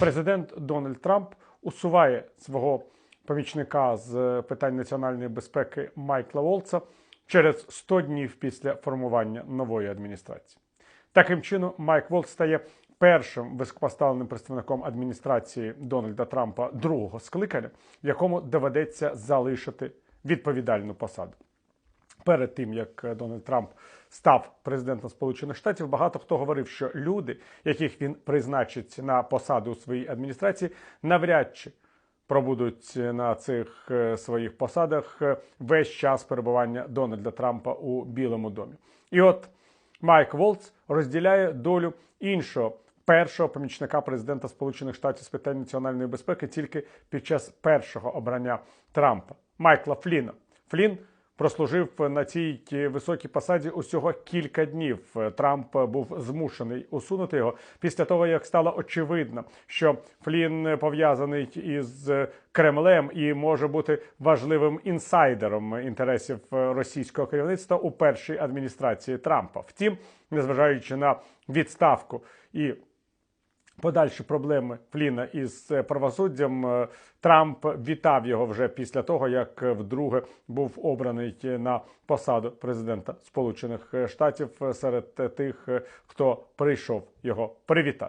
Президент Дональд Трамп усуває свого помічника з питань національної безпеки Майкла Волца через 100 днів після формування нової адміністрації. Таким чином, Майк Волц стає першим високопоставленим представником адміністрації Дональда Трампа другого скликання, якому доведеться залишити відповідальну посаду. Перед тим як Дональд Трамп став президентом Сполучених Штатів, багато хто говорив, що люди, яких він призначить на посаду у своїй адміністрації, навряд чи пробудуть на цих е, своїх посадах е, весь час перебування Дональда Трампа у Білому домі. І от Майк Волц розділяє долю іншого першого помічника президента Сполучених Штатів з питань національної безпеки тільки під час першого обрання Трампа Майкла Фліна. Флін прослужив на цій високій посаді усього кілька днів. Трамп був змушений усунути його після того, як стало очевидно, що Флін пов'язаний із Кремлем і може бути важливим інсайдером інтересів російського керівництва у першій адміністрації Трампа. Втім, незважаючи на відставку і подальші проблеми Фліна із е, правосуддям. е, Трамп вітав його вже після того, як е, вдруге був обраний на посаду президента Сполучених Штатів серед тих, хто прийшов його привітати.